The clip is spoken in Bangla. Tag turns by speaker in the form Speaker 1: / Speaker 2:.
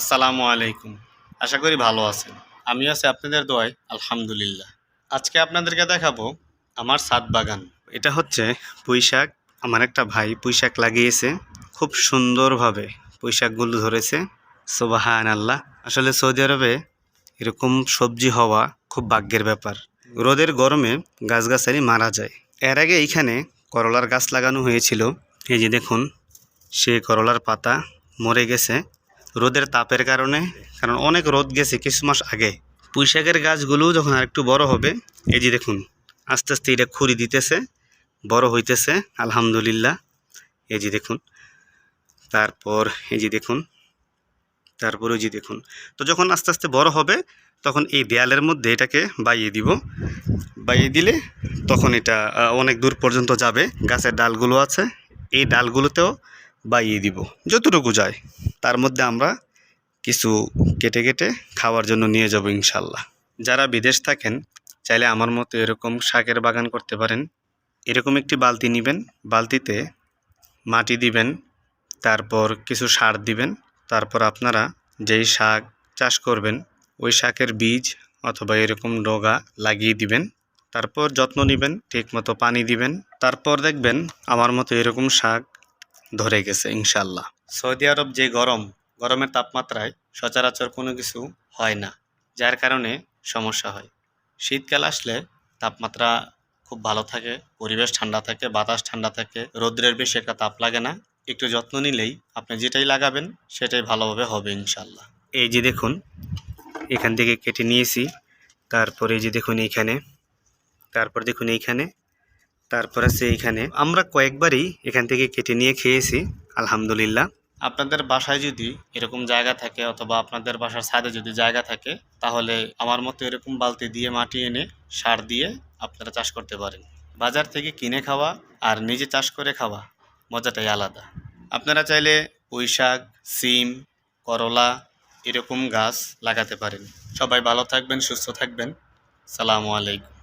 Speaker 1: আসসালামু আলাইকুম। আশা করি ভালো আছেন। আমি আছি আপনাদের দোয়ায়, আলহামদুলিল্লাহ। আজকে আপনাদেরকে দেখাবো আমার সাত বাগান। এটা হচ্ছে পুঁই শাক আমার একটা ভাই পুঁই শাক লাগিয়েছে। খুব সুন্দরভাবে পুঁই শাকগুলো ধরেছে। সোবাহান আল্লাহ আসলে সৌদি আরবে এরকম সবজি হওয়া খুব ভাগ্যের ব্যাপার। রোদের গরমে গাছগাছালি মারা যায়। এর আগে এইখানে করলার গাছ লাগানো হয়েছিল। এই যে দেখুন, সে করলার পাতা মরে গেছে। রোদের তাপের কারণে, কারণ অনেক রোদ গেছে কিছু মাস আগে। পুঁইশাকের গাছগুলো যখন আরেকটু বড় হবে, এই যে দেখুন, আস্তে আস্তে এটা খুঁড়ি দিতেছে, বড় হইতেছে, আলহামদুলিল্লাহ। এই যে দেখুন, তারপর এই যে দেখুন, তারপর ওই যে দেখুন। তো যখন আস্তে আস্তে বড় হবে, তখন এই দেয়ালের মধ্যে এটাকে বাইয়ে দিব। বাইয়ে দিলে তখন এটা অনেক দূর পর্যন্ত যাবে। গাছের ডালগুলো আছে, এই ডালগুলোতেও বাইয়ে দিব, যতটুকু যায়। তার মধ্যে আমরা কিছু কেটে কেটে খাওয়ার জন্য নিয়ে যাব ইনশাল্লাহ। যারা বিদেশ থাকেন, চাইলে আমার মতো এরকম শাকের বাগান করতে পারেন। এরকম একটি বালতি নেবেন, বালতিতে মাটি দিবেন, তারপর কিছু সার দিবেন, তারপর আপনারা যেই শাক চাষ করবেন, ওই শাকের বীজ অথবা এরকম ডগা লাগিয়ে দিবেন, তারপর যত্ন নেবেন, ঠিকমতো পানি দিবেন, তারপর দেখবেন আমার মতো এরকম শাক ধরে গেছে ইনশাল্লাহ। সৌদি আরব যে গরম, গরমের তাপমাত্রায় সচরাচর কোনো কিছু হয় না, যার কারণে সমস্যা হয়। শীতকাল আসলে তাপমাত্রা খুব ভালো থাকে, পরিবেশ ঠান্ডা থাকে, বাতাস ঠান্ডা থাকে, রৌদ্রের বেশি একটা তাপ লাগে না। একটু যত্ন নিলেই আপনি যেটাই লাগাবেন, সেটাই ভালোভাবে হবে ইনশাল্লাহ এই যে দেখুন, এখান থেকে কেটে নিয়েছি, তারপরে এই যে দেখুন এইখানে, তারপর দেখুন এইখানে, তারপর আছে এইখানে। আমরা কয়েকবারই এখান থেকে কেটে নিয়ে খেয়েছি। আলহামদুলিল্লাহ। আপনাদের বাসায় যদি এরকম জায়গা থাকে অথবা আপনাদের বাসার ছাদে যদি জায়গা থাকে, তাহলে আমার মতো এরকম বালতি দিয়ে মাটি এনে সার দিয়ে আপনারা চাষ করতে পারেন। বাজার থেকে কিনে খাওয়া আর নিজে চাষ করে খাওয়া মজাটাই আলাদা। আপনারা চাইলে পুঁই শাক সিম, করলা এরকম গাছ লাগাতে পারেন। সবাই ভালো থাকবেন, সুস্থ থাকবেন। সালামু আলাইকুম।